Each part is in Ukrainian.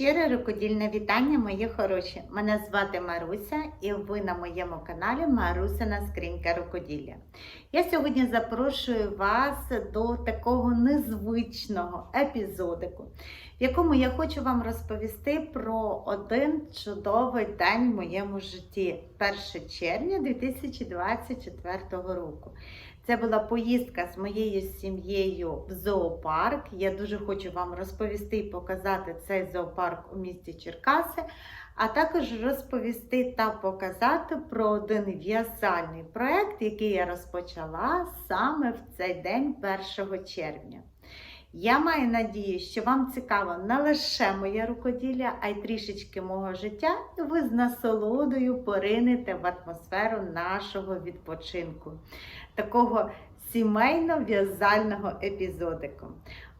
Щире рукодільне вітання, мої хороші. Мене звати Маруся, і ви на моєму каналі Марусина Скринька рукоділля. Я сьогодні запрошую вас до такого незвичного епізодику, в якому я хочу вам розповісти про один чудовий день в моєму житті 1 червня 2024 року. Це була поїздка з моєю сім'єю в зоопарк. Я дуже хочу вам розповісти і показати цей зоопарк у місті Черкаси, а також розповісти та показати про один в'язальний проєкт, який я розпочала саме в цей день 1 червня. Я маю надію, що вам цікаво не лише моє рукоділля, а й трішечки мого життя, і ви з насолодою поринете в атмосферу нашого відпочинку, такого сімейно-в'язального епізодику.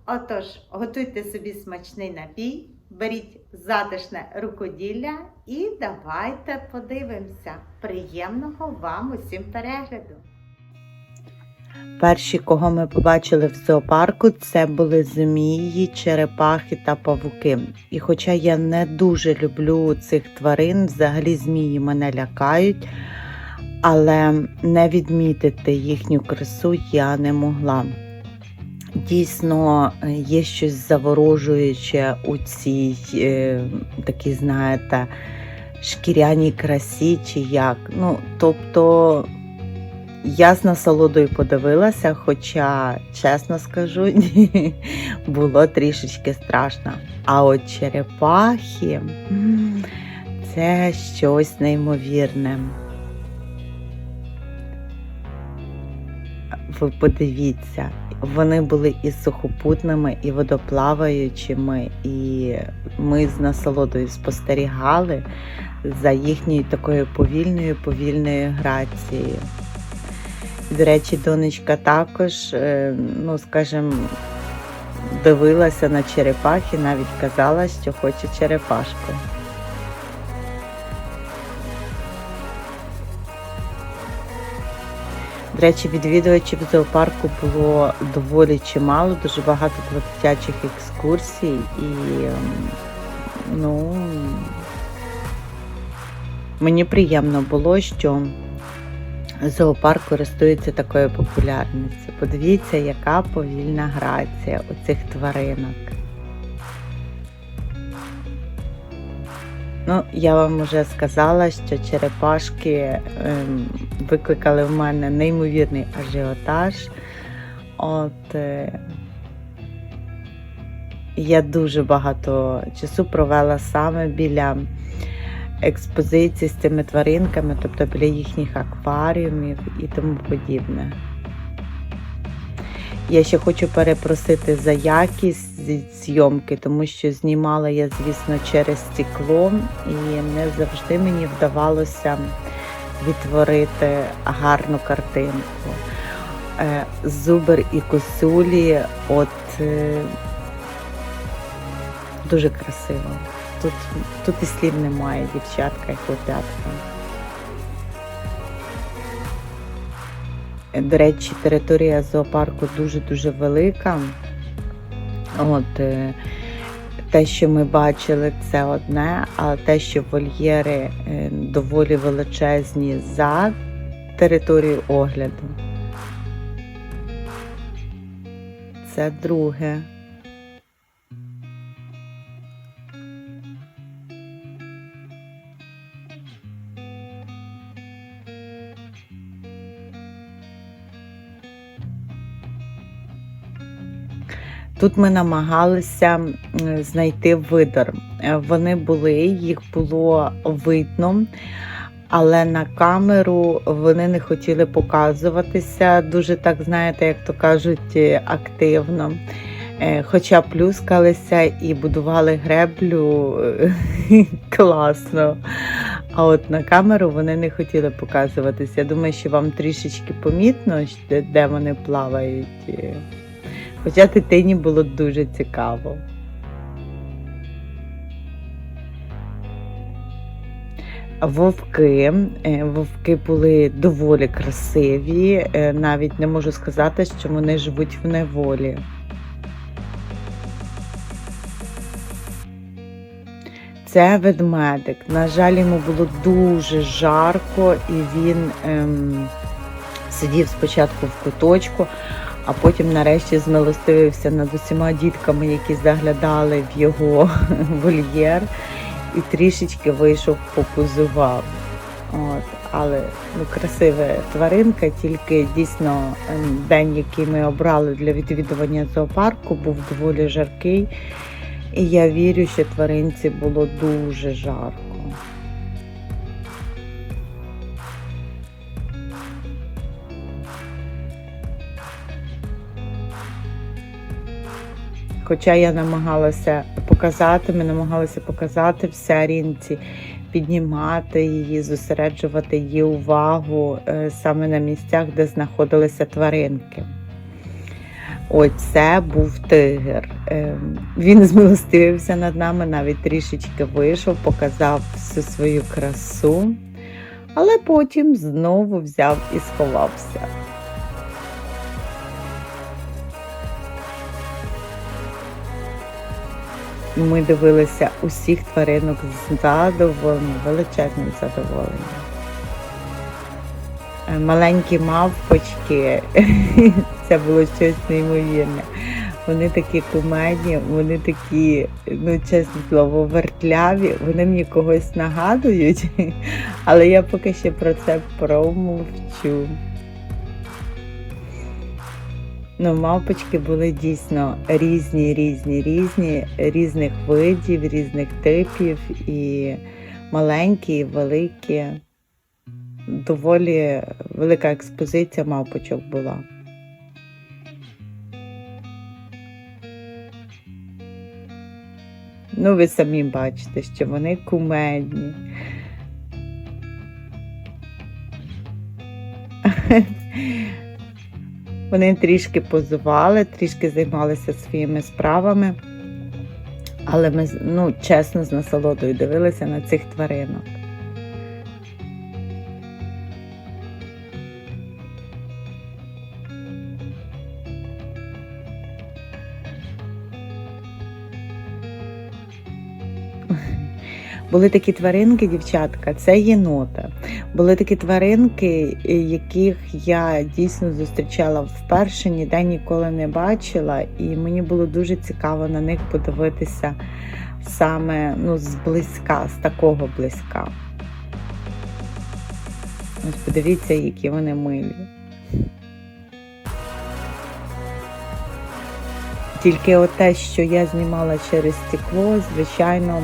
Отож, готуйте собі смачний напій, беріть затишне рукоділля і давайте подивимося. Приємного вам усім перегляду! Перші, кого ми побачили в зоопарку, це були змії, черепахи та павуки. І хоча я не дуже люблю цих тварин, взагалі змії мене лякають, але не відмітити їхню красу я не могла. Дійсно, є щось заворожуюче у цій е, такій, знаєте, шкіряній красі чи як. Ну, тобто я з насолодою подивилася, хоча, чесно скажу, було трішечки страшно. А от черепахи це щось неймовірне. Ви подивіться, вони були і сухопутними, і водоплаваючими, і ми з насолодою спостерігали за їхньою такою повільною повільною грацією. До речі, донечка також, е, ну скажімо, дивилася на черепахи, навіть казала, що хоче черепашку. До речі, відвідувачів зоопарку було доволі чимало, дуже багато було дитячих екскурсій і ем, ну, мені приємно було, що зоопарк користується такою популярністю. Подивіться, яка повільна грація у цих тваринок. Ну, я вам вже сказала, що черепашки ем, викликали в мене неймовірний ажіотаж. От е, я дуже багато часу провела саме біля експозиції з цими тваринками, тобто біля їхніх акваріумів і тому подібне. Я ще хочу перепросити за якість зйомки, тому що знімала я, звісно, через стекло, і не завжди мені вдавалося відтворити гарну картинку. Е, Зубер і косулі, от е, дуже красиво. Тут, тут і слів немає, дівчатка і хлоп'ятка. До речі, територія зоопарку дуже-дуже велика. От, е, те, що ми бачили, це одне, а те, що вольєри е, доволі величезні за територією огляду. Це друге. Тут ми намагалися знайти видор. Е, Вони були, їх було видно, але на камеру вони не хотіли показуватися дуже так, знаєте, як то кажуть, е, активно. Е, Хоча плюскалися і будували греблю класно. А от на камеру вони не хотіли показуватися. Я думаю, що вам трішечки помітно, де вони плавають. Хоча дитині було дуже цікаво. Вовки. Е, Вовки були доволі красиві. Е, Навіть не можу сказати, що вони живуть в неволі. Це ведмедик. На жаль, йому було дуже жарко, і він ем, сидів спочатку в куточку, а потім нарешті змилостивився над усіма дітками, які заглядали в його вольєр, і трішечки вийшов, попозував. От, але ну, красива тваринка, тільки дійсно ем, день, який ми обрали для відвідування зоопарку, був доволі жаркий. І я вірю, що тваринці було дуже жарко. Хоча я намагалася показати, ми намагалися показати в Сарінці, піднімати її, зосереджувати її увагу е, саме на місцях, де знаходилися тваринки. Оце був тигр. Ем, Він змилостивився над нами, навіть трішечки вийшов, показав всю свою красу, але потім знову взяв і сховався. Ми дивилися усіх тваринок з задоволенням, величезним задоволенням. Е, Маленькі мавпочки, це було щось неймовірне. Вони такі кумедні, вони такі, ну чесне слово, вертляві, вони мені когось нагадують, але я поки ще про це промовчу. Ну, мавпочки були дійсно різні, різні, різні, різних видів, різних типів, і маленькі, і великі. Доволі велика експозиція мавпочок була. Ну, ви самі бачите, що вони кумедні. Вони трішки позували, трішки займалися своїми справами, але ми, ну, чесно, з насолодою дивилися на цих тваринок. Були такі тваринки, дівчатка, це єнота. Були такі тваринки, яких я дійсно зустрічала вперше, ніде ніколи не бачила, і мені було дуже цікаво на них подивитися саме ну, зблизька, з такого близька. Ось подивіться, які вони милі. Тільки те, що я знімала через стекло, звичайно,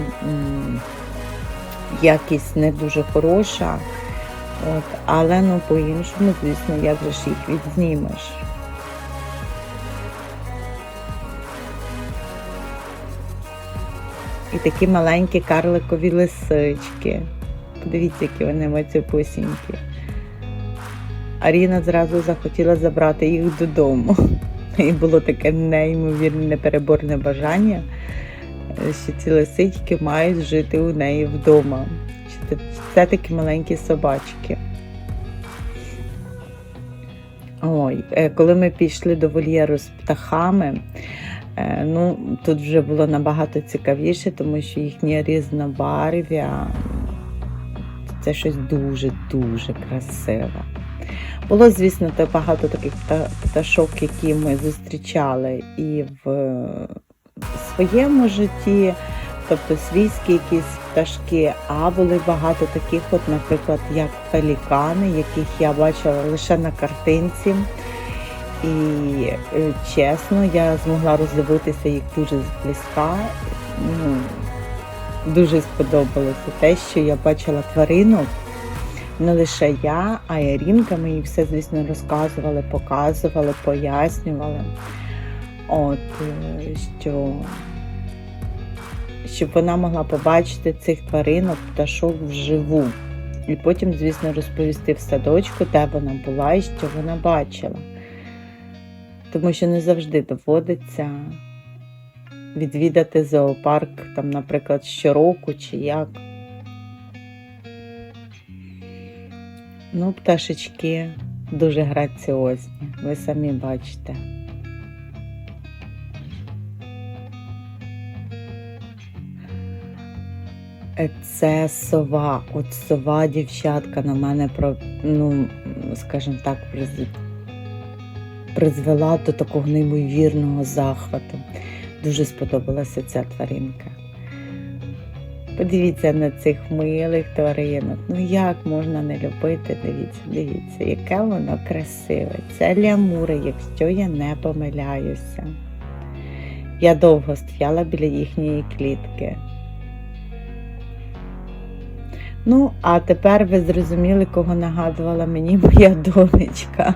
якість не дуже хороша. От, але ну по-іншому, звісно, як же ж їх відзнімеш. І такі маленькі карликові лисички. Подивіться, які вони мацюпусінькі. Аріна зразу захотіла забрати їх додому. І було таке неймовірне, непереборне бажання, що ці лисички мають жити у неї вдома. Що це- такі маленькі собачки. Ой, е, коли ми пішли до вольєру з птахами, е, ну, тут вже було набагато цікавіше, тому що їхнє різнобарв'я це щось дуже-дуже красиве. Було, звісно, багато таких пташок, які ми зустрічали і в своєму житті, тобто свійські якісь пташки, а були багато таких, от, наприклад, як пелікани, яких я бачила лише на картинці. І е, чесно, я змогла роздивитися їх дуже зблизька. Ну, дуже сподобалося те, що я бачила тваринок. Не лише я, а. Ми їй все, звісно, розказували, показували, пояснювали. От, е, що щоб вона могла побачити цих тваринок, пташок вживу. І потім, звісно, розповісти в садочку, де вона була і що вона бачила. Тому що не завжди доводиться відвідати зоопарк, там, наприклад, щороку чи як. Ну, пташечки дуже граціозні, ви самі бачите. Це сова. От сова дівчатка на мене про, ну, скажімо так, призвела до такого неймовірного захвату. Дуже сподобалася ця тваринка. Подивіться на цих милих тваринок. Ну як можна не любити? Дивіться, дивіться, яке воно красиве. Це лямури, якщо я не помиляюся. Я довго стояла біля їхньої клітки. Ну, а тепер ви зрозуміли, кого нагадувала мені моя донечка.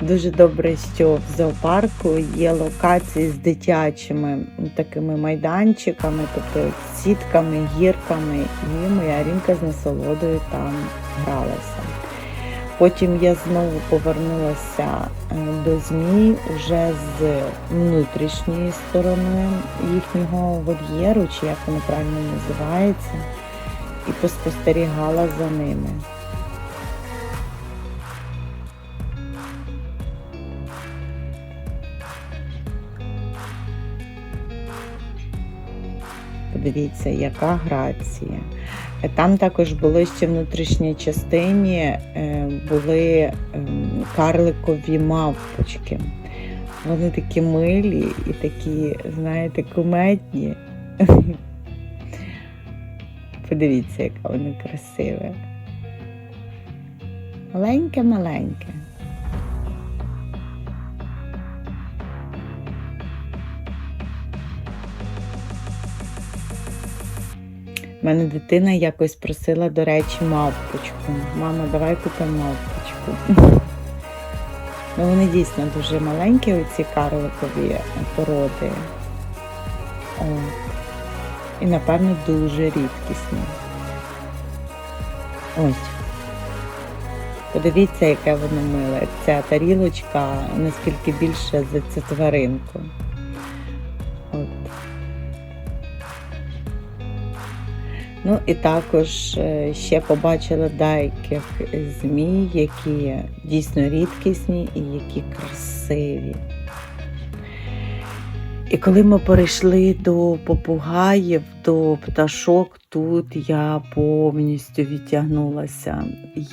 Дуже добре, що в зоопарку є локації з дитячими такими майданчиками, тобто сітками, гірками, і моя рінка з насолодою там гралася. Потім я знову повернулася е, до змій уже з внутрішньої сторони їхнього вольєру, чи як воно правильно називається, і поспостерігала за ними. Подивіться, яка грація. Там також було ще внутрішній частині е, були ем, карликові мавпочки. Вони такі милі і такі, знаєте, куметні. Подивіться, яка вони красива. Маленьке-маленьке. У мене дитина якось просила, до речі, мавпочку. Мама, давай купимо мавпочку. Ну, вони дійсно дуже маленькі, оці карликові породи. От. І, напевно, дуже рідкісні. Ось. Подивіться, яке воно миле. Ця тарілочка наскільки більше за цю тваринку. От. Ну і також е, ще побачила деяких змій, які дійсно рідкісні і які красиві. І коли ми перейшли до попугаїв, до пташок, тут я повністю відтягнулася.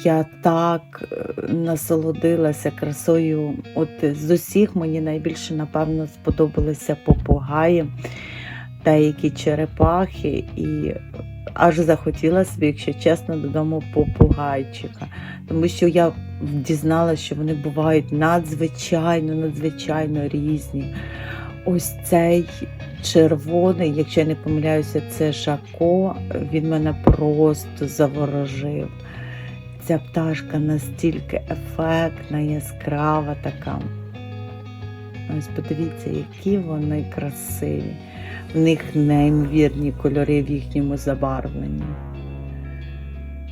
Я так е, насолодилася красою. От з усіх мені найбільше, напевно, сподобалися попугаї, деякі черепахи, і аж захотіла собі, якщо чесно, додому попугайчика. Тому що я дізналася, що вони бувають надзвичайно, надзвичайно різні. Ось цей червоний, якщо я не помиляюся, це Жако, він мене просто заворожив. Ця пташка настільки ефектна, яскрава така. Ось подивіться, які вони красиві. В них неймовірні кольори в їхньому забарвленні.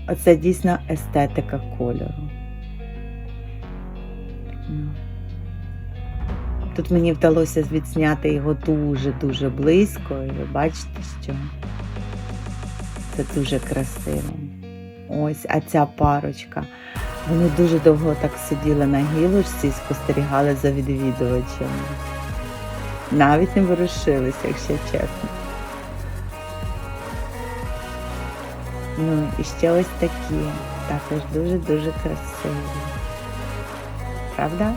Оце дійсно естетика кольору. Тут мені вдалося відзняти його дуже-дуже близько, і ви бачите, що це дуже красиво. Ось, а ця парочка. Вони дуже довго так сиділи на гілочці і спостерігали за відвідувачами. Навіть не ворушилися, якщо чесно. Ну і ще ось такі, також дуже-дуже красиві. Правда?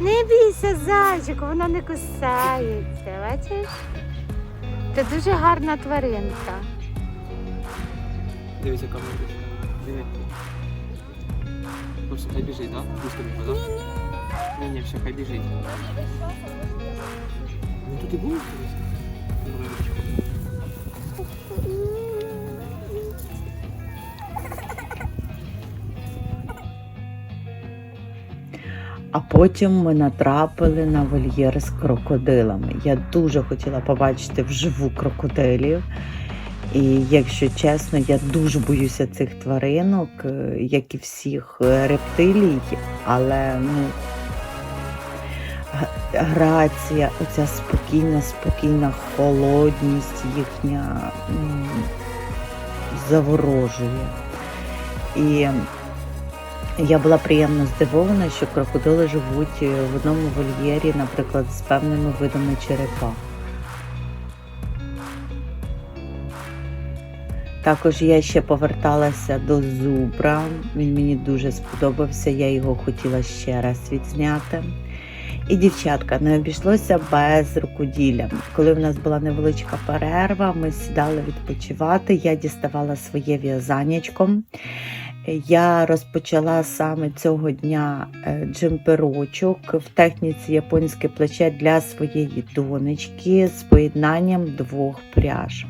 Не бійся, зайчику, вона не кусається, бачиш? Це дуже гарна тваринка. Дивись, яка мордочка. Диви. Ну все, хай біжить, так? Близько біжить, так? Ні, ні, все, хай біжить. Ну тут і було А потім ми натрапили на вольєр з крокодилами. Я дуже хотіла побачити вживу крокодилів. І якщо чесно, я дуже боюся цих тваринок, е, як і всіх е, рептилій, але ну, грація, оця спокійна, спокійна холодність їхня заворожує. І Я була приємно здивована, що крокодили живуть е, в одному вольєрі, наприклад, з певними видами черепа. Також я ще поверталася до зубра. Він мені дуже сподобався, я його хотіла ще раз відзняти. І дівчатка, не обійшлося без рукоділля. Коли в нас була невеличка перерва, ми сідали відпочивати. Я діставала своє в'язанячко. Я розпочала саме цього дня е, джемперочок в техніці японське плече для своєї донечки з поєднанням двох пряж.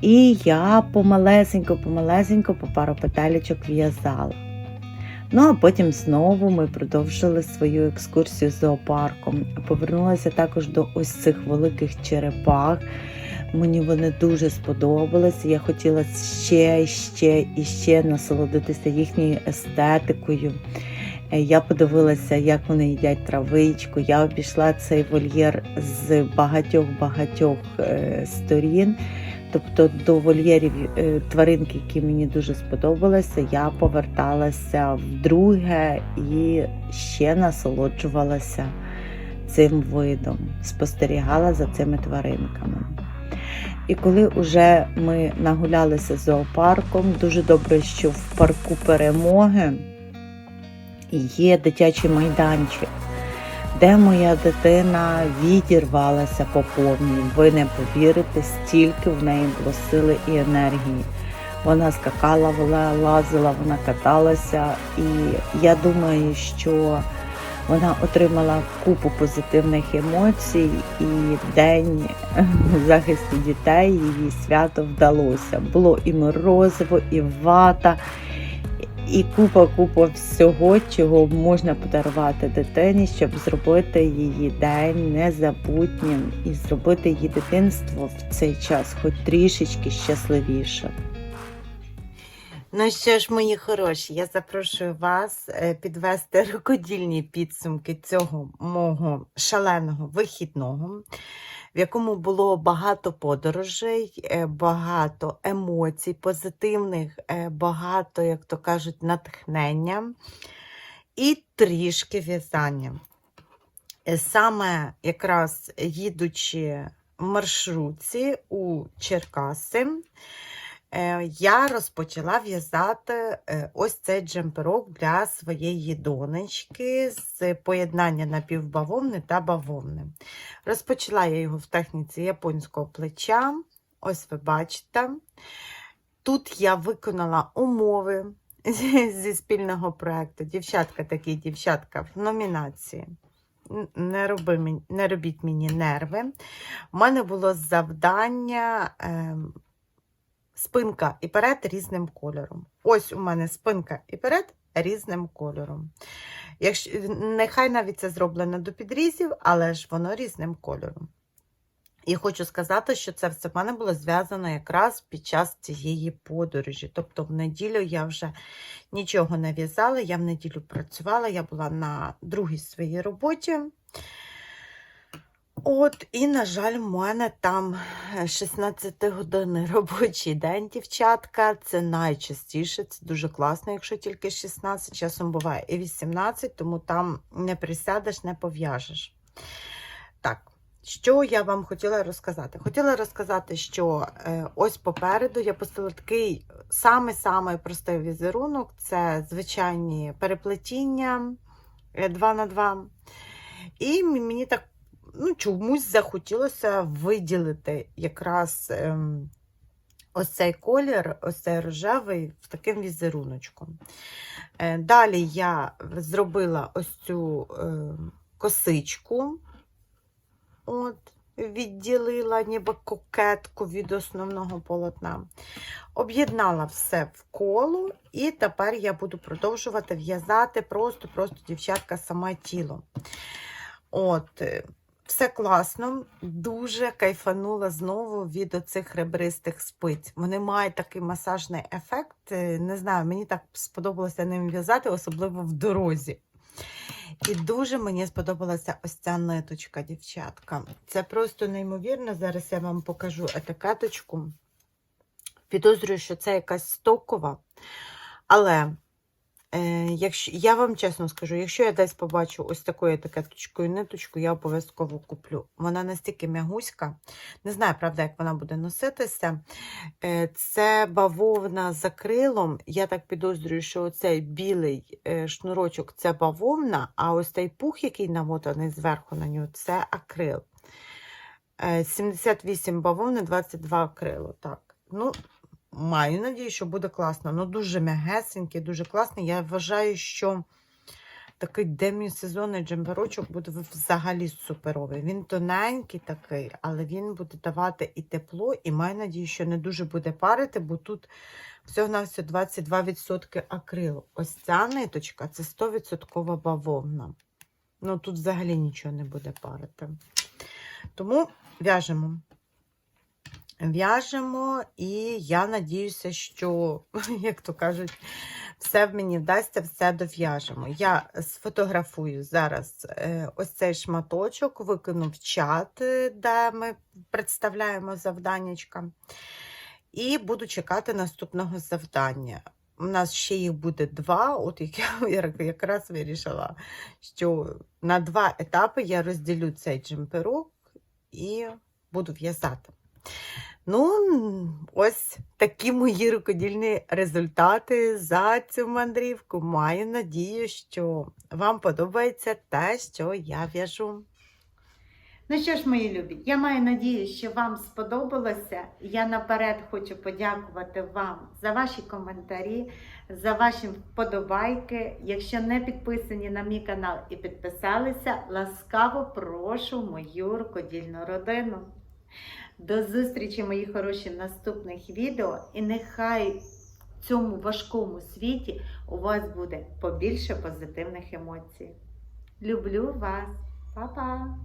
І я помалесенько, помалесенько по пару петелечок в'язала. Ну а потім знову ми продовжили свою екскурсію зоопарком. Повернулася також до ось цих великих черепах. Мені вони дуже сподобалися. Я хотіла ще, ще і ще насолодитися їхньою естетикою. Е, Я подивилася, як вони їдять травичку. Я обійшла цей вольєр з багатьох-багатьох е, сторін. Тобто до вольєрів е, тваринки, які мені дуже сподобалися, я поверталася вдруге і ще насолоджувалася цим видом, спостерігала за цими тваринками. І коли вже ми нагулялися зоопарком, дуже добре, що в парку перемоги є дитячий майданчик, де моя дитина відірвалася по повній. Ви не повірите, стільки в неї було сили і енергії. Вона скакала, вона лазила, вона каталася, і я думаю, що вона отримала купу позитивних емоцій, і день захисту дітей її свято вдалося. Було і морозиво, і вата, і купа-купа всього, чого можна подарувати дитині, щоб зробити її день незабутнім і зробити її дитинство в цей час хоч трішечки щасливіше. Ну що ж, мої хороші, я запрошую вас е, підвести рукодільні підсумки цього мого шаленого вихідного, в якому було багато подорожей, е, багато емоцій позитивних, е, багато, як то кажуть, натхнення і трішки в'язання. Е, Саме якраз їдучи в маршрутці у Черкаси, я розпочала в'язати е, ось цей джемперок для своєї донечки з поєднання напівбавовни та бавовни. Розпочала я його в техніці японського плеча. Ось ви бачите. Тут я виконала умови зі зі спільного проєкту. Дівчатка такі дівчатка в номінації. Не, роби, не робіть мені нерви. У мене було завдання ем, спинка і перед різним кольором. Ось у мене спинка і перед різним кольором. Якщо, нехай навіть це зроблено до підрізів, але ж воно різним кольором. І хочу сказати, що це все в мене було зв'язано якраз під час цієї подорожі. Тобто в неділю я вже нічого не в'язала, я в неділю працювала, я була на другій своїй роботі. От, і, на жаль, в мене там 16-годинний робочий день, дівчатка. Це найчастіше, це дуже класно, якщо тільки 16, часом буває і 18, тому там не присядеш, не пов'яжеш. Так, що я вам хотіла розказати? Хотіла розказати, що е, ось попереду я пустила такий самий-самий простий візерунок це звичайні переплетіння 2 на 2 І мені так ну, чомусь захотілося виділити якраз ем, ось цей колір, ось цей рожевий, в таким візеруночком. Е, далі я зробила ось цю е, косичку, от, відділила ніби кокетку від основного полотна. Об'єднала все в коло, і тепер я буду продовжувати в'язати просто-просто, дівчатка, саме тіло. От, все класно, дуже кайфанула знову від оцих ребристих спиць. Вони мають такий масажний ефект. е, Не знаю, мені так сподобалося ним в'язати, особливо в дорозі. І дуже мені сподобалася ось ця ниточка, дівчатка. Це просто неймовірно. Зараз я вам покажу етикеточку. Підозрюю, що це якась стокова, але якщо, я вам чесно скажу, якщо я десь побачу ось такою етикеточкою ниточку, я обов'язково куплю. Вона настільки м'ягуська. Не знаю, правда, як вона буде носитися. Е, це бавовна з акрилом. Я так підозрюю, що оцей білий е, шнурочок це бавовна, а ось цей пух, який намотаний зверху на нього, це акрил. Е, 78 бавовни, 22 акрилу. Так. Ну, маю надію, що буде класно. Ну, дуже м'ягесенький, дуже класний. Я вважаю, що такий демісезонний джемперочок буде взагалі суперовий. Він тоненький такий, але він буде давати і тепло, і маю надію, що не дуже буде парити, бо тут всього на все 22% акрилу. Ось ця ниточка це 100% бавовна. Ну тут взагалі нічого не буде парити. Тому в'яжемо. В'яжемо, і я надіюся, що, як то кажуть, все мені вдасться, все дов'яжемо. Я сфотографую зараз е, ось цей шматочок, викину в чат, е, де ми представляємо завданнячка. І буду чекати наступного завдання. У нас ще їх буде два, от як я якраз вирішила, що на два етапи я розділю цей джемперок і буду в'язати. Ну, ось такі мої рукодільні результати за цю мандрівку. Маю надію, що вам подобається те, що я в'яжу. Ну що ж, мої любі, я маю надію, що вам сподобалося. Я наперед хочу подякувати вам за ваші коментарі, за ваші вподобайки. Якщо не підписані на мій канал і підписалися, ласкаво прошу мою рукодільну родину. До зустрічі, мої хороші, в наступних відео. І нехай в цьому важкому світі у вас буде побільше позитивних емоцій. Люблю вас, Па-па!